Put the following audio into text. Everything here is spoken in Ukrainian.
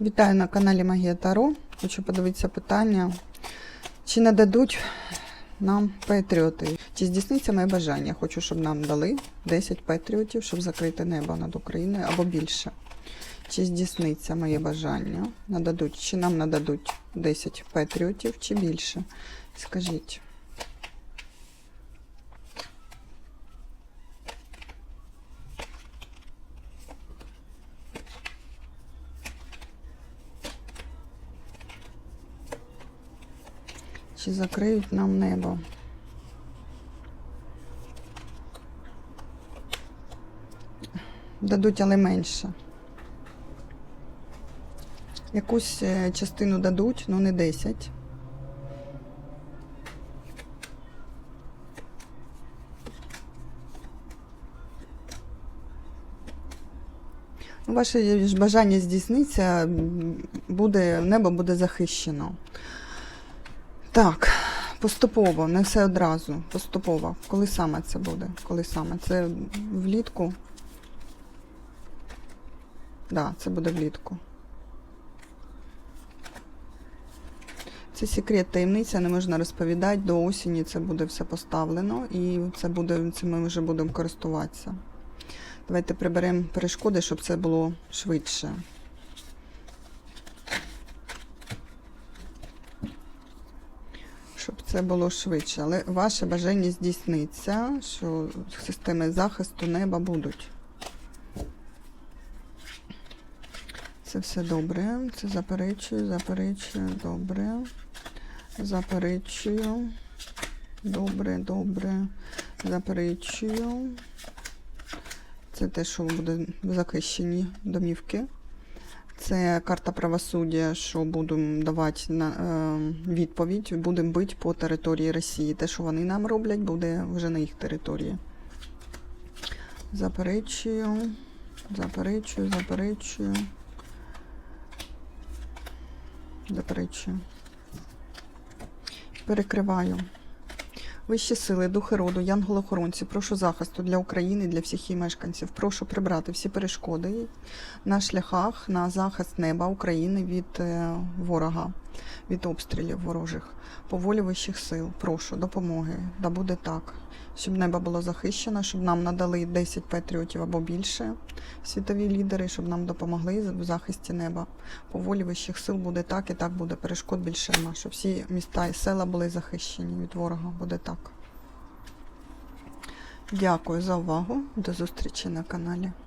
Вітаю на каналі Магія Таро. Хочу подивитися питання. Чи нададуть нам патріоти? Чи здійсниться моє бажання? Хочу, щоб нам дали 10 патріотів, щоб закрити небо над Україною або більше. Чи здійсниться моє бажання? Нададуть, чи нам нададуть 10 патріотів, чи більше? Скажіть. Чи закриють нам небо? Дадуть, але менше. Якусь е, частину дадуть, ну не 10. Ну, Ваше бажання здійсниться, буде, небо буде захищено. Так, поступово, не все одразу. Поступово. Коли саме це буде? Коли саме? Це влітку? Так, да, це буде влітку. Це секрет, таємниця, не можна розповідати. До осені це буде все поставлено і це буде, цим ми вже будемо користуватися. Давайте приберемо перешкоди, щоб це було швидше. Щоб це було швидше. Але ваше бажання здійсниться, що системи захисту неба будуть. Це все добре. Це заперечую, заперечую, добре. Заперечую. Добре, добре. Заперечую. Це те, що буде захищені домівки. Це карта правосуддя, що будемо давати на, е, відповідь, будемо бити по території Росії. Те, що вони нам роблять, буде вже на їх території. Заперечую, заперечую, заперечую. Заперечую. Перекриваю. Вищі сили, духи роду, янголохоронці, прошу захисту для України, для всіх її мешканців. Прошу прибрати всі перешкоди на шляхах на захист неба України від е, ворога, від обстрілів ворожих. По волі вищих сил. Прошу допомоги. Да буде так. Щоб небо було захищено, щоб нам надали 10 патріотів або більше світові лідери, щоб нам допомогли в захисті неба. По волі вищих сил буде так і так буде. Перешкод більше нема. Щоб всі міста і села були захищені від ворога. Буде так. Дякую за увагу. До зустрічі на каналі.